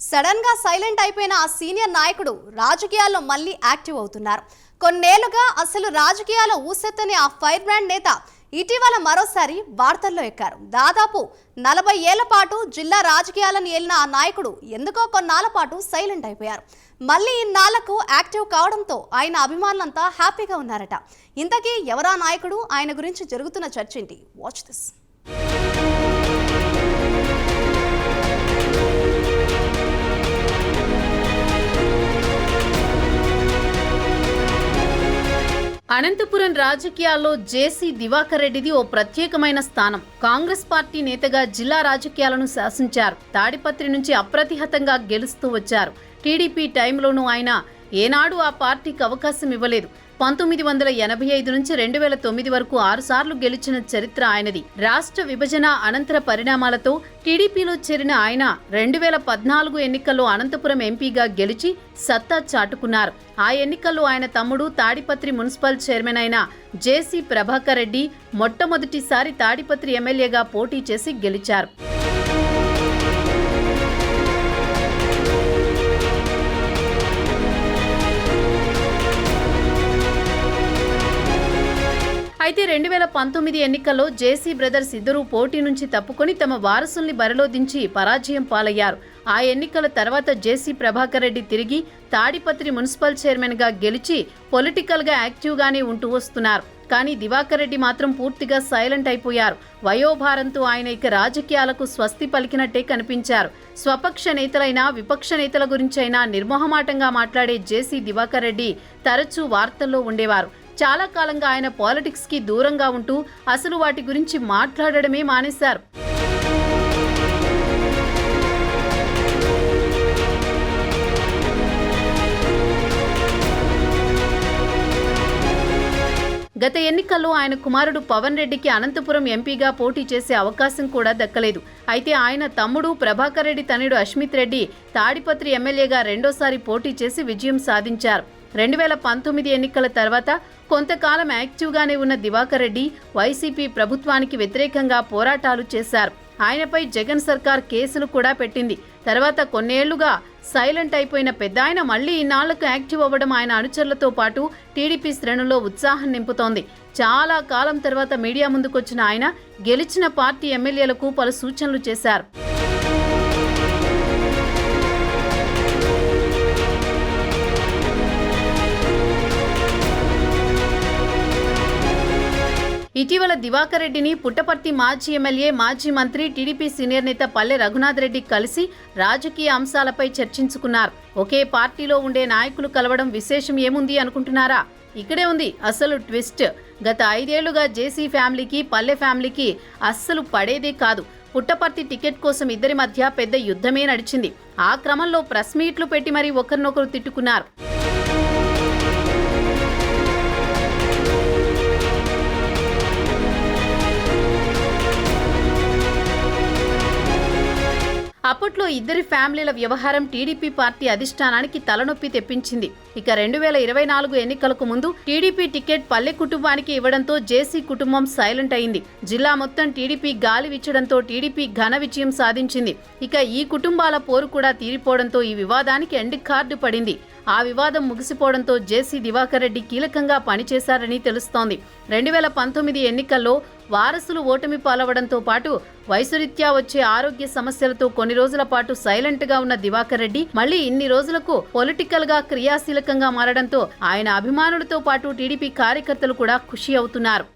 సడన్గా సైలెంట్ అయిపోయిన ఆ సీనియర్ నాయకుడు రాజకీయాల్లో మళ్ళీ యాక్టివ్ అవుతున్నారు. కొన్నేళ్ళుగా అసలు రాజకీయాల్లో ఊసెత్తని ఆ ఫైర్ బ్రాండ్ నేత ఇటీవల మరోసారి వార్తల్లో ఎక్కారు. దాదాపు నలభై ఏళ్ళ పాటు జిల్లా రాజకీయాలను ఏలిన ఆ నాయకుడు ఎందుకో కొన్నాళ్ళ పాటు సైలెంట్ అయిపోయారు. మళ్ళీ ఇన్నాళ్ళకు యాక్టివ్ కావడంతో ఆయన అభిమానులంతా హ్యాపీగా ఉన్నారట. ఇంతకీ ఎవరా నాయకుడు? ఆయన గురించి జరుగుతున్న చర్చ ఏంటి? వాచ్ దిస్ అనంతపురం రాజకీయాల్లో జేసీ దివాకర్ రెడ్డిది ఓ ప్రత్యేకమైన స్థానం. కాంగ్రెస్ పార్టీ నేతగా జిల్లా రాజకీయాలను శాసించారు. తాడిపత్రి నుంచి అప్రతిహతంగా గెలుస్తూ వచ్చారు. టీడీపీ టైంలోనూ ఆయన ఏనాడు ఆ పార్టీకి అవకాశం ఇవ్వలేదు. పంతొమ్మిది వందల ఎనభై ఐదు నుంచి రెండు వేల తొమ్మిది వరకు ఆరుసార్లు గెలిచిన చరిత్ర ఆయనది. రాష్ట్ర విభజన అనంతర పరిణామాలతో టీడీపీలో చేరిన ఆయన రెండు వేల పద్నాలుగు ఎన్నికల్లో అనంతపురం ఎంపీగా గెలిచి సత్తా చాటుకున్నారు. ఆ ఎన్నికల్లో ఆయన తమ్ముడు తాడిపత్రి మున్సిపల్ చైర్మన్ అయిన జేసీ ప్రభాకర్ రెడ్డి మొట్టమొదటిసారి తాడిపత్రి ఎమ్మెల్యేగా పోటీ చేసి గెలిచారు. అయితే రెండు వేల పంతొమ్మిది ఎన్నికల్లో జేసీ బ్రదర్స్ ఇద్దరూ పోటీ నుంచి తప్పుకొని తమ వారసుల్ని బరిలో దించి పరాజయం పాలయ్యారు. ఆ ఎన్నికల తర్వాత జేసీ ప్రభాకర్ రెడ్డి తిరిగి తాడిపత్రి మున్సిపల్ చైర్మన్గా గెలిచి పొలిటికల్గా యాక్టివ్గానే ఉంటూ వస్తున్నారు. కానీ దివాకర్ రెడ్డి మాత్రం పూర్తిగా సైలెంట్ అయిపోయారు. వయోభారంతో ఆయన ఇక రాజకీయాలకు స్వస్తి పలికినట్టే కనిపించారు. స్వపక్ష నేతలైనా విపక్ష నేతల గురించైనా నిర్మోహమాటంగా మాట్లాడే జేసీ దివాకర్ రెడ్డి తరచూ వార్తల్లో ఉండేవారు. చాలా కాలంగా ఆయన పాలిటిక్స్కి దూరంగా ఉంటూ అసలు వాటి గురించి మాట్లాడడమే మానేశారు. గత ఎన్నికల్లో ఆయన కుమారుడు పవన్ రెడ్డికి అనంతపురం ఎంపీగా పోటీ చేసే అవకాశం కూడా దక్కలేదు. అయితే ఆయన తమ్ముడు ప్రభాకర్ రెడ్డి తనయుడు అష్మిత్ రెడ్డి తాడిపత్రి ఎమ్మెల్యేగా రెండోసారి పోటీ చేసి విజయం సాధించారు. రెండు వేల పంతొమ్మిది ఎన్నికల తర్వాత కొంతకాలం యాక్టివ్గానే ఉన్న దివాకర్ రెడ్డి వైసీపీ ప్రభుత్వానికి వ్యతిరేకంగా పోరాటాలు చేశారు. ఆయనపై జగన్ సర్కార్ కేసులు కూడా పెట్టింది. తర్వాత కొన్నేళ్ళుగా సైలెంట్ అయిపోయిన పెద్దాయన మళ్ళీ ఇన్నాళ్ళకు యాక్టివ్ అవ్వడం ఆయన అనుచరులతో పాటు టీడీపీ శ్రేణుల్లో ఉత్సాహం నింపుతోంది. చాలా కాలం తర్వాత మీడియా ముందుకొచ్చిన ఆయన గెలిచిన పార్టీ ఎమ్మెల్యేలకు పలు సూచనలు చేశారు. ఇటీవల దివాకర్ రెడ్డిని పుట్టపర్తి మాజీ ఎమ్మెల్యే మాజీ మంత్రి టీడీపీ సీనియర్ నేత పల్లె రఘునాథ్ రెడ్డి కలిసి రాజకీయ అంశాలపై చర్చించుకున్నారు. ఒకే పార్టీలో ఉండే నాయకులు కలవడం విశేషం ఏముంది అనుకుంటున్నారా? ఇక్కడే ఉంది అసలు ట్విస్ట్. గత ఐదేళ్ళుగా జేసీ ఫ్యామిలీకి పల్లె ఫ్యామిలీకి అస్సలు పడేదే కాదు. పుట్టపర్తి టికెట్ కోసం ఇద్దరి మధ్య పెద్ద యుద్ధమే నడిచింది. ఆ క్రమంలో ప్రెస్ మీట్లు పెట్టి మరీ ఒకరినొకరు తిట్టుకున్నారు. అప్పట్లో ఇద్దరి ఫ్యామిలీల వ్యవహారం టీడీపీ పార్టీ అధిష్టానానికి తలనొప్పి తెప్పించింది. ఇక రెండు వేల ఇరవై నాలుగు ఎన్నికలకు ముందు టీడీపీ టికెట్ పల్లె కుటుంబానికి ఇవ్వడంతో జేసీ కుటుంబం సైలెంట్ అయింది. జిల్లా మొత్తం టీడీపీ గాలి విచ్చడంతో టీడీపీ ఘన విజయం సాధించింది. ఇక ఈ కుటుంబాల పోరు కూడా తీరిపోవడంతో ఈ వివాదానికి ఎండ్ కార్డు పడింది. ఆ వివాదం ముగిసిపోవడంతో జేసీ దివాకర్ రెడ్డి కీలకంగా పనిచేశారని తెలుస్తోంది. రెండు వేల పంతొమ్మిది ఎన్నికల్లో వారసులు ఓటమి పాలవడంతో పాటు వయసురీత్యా వచ్చే ఆరోగ్య సమస్యలతో కొన్ని రోజుల పాటు సైలెంట్గా ఉన్న దివాకర్ రెడ్డి మళ్ళీ ఇన్ని రోజులకు పొలిటికల్గా క్రియాశీలకంగా మారడంతో ఆయన అభిమానులతో పాటు టీడీపీ కార్యకర్తలు కూడా ఖుషి అవుతున్నారు.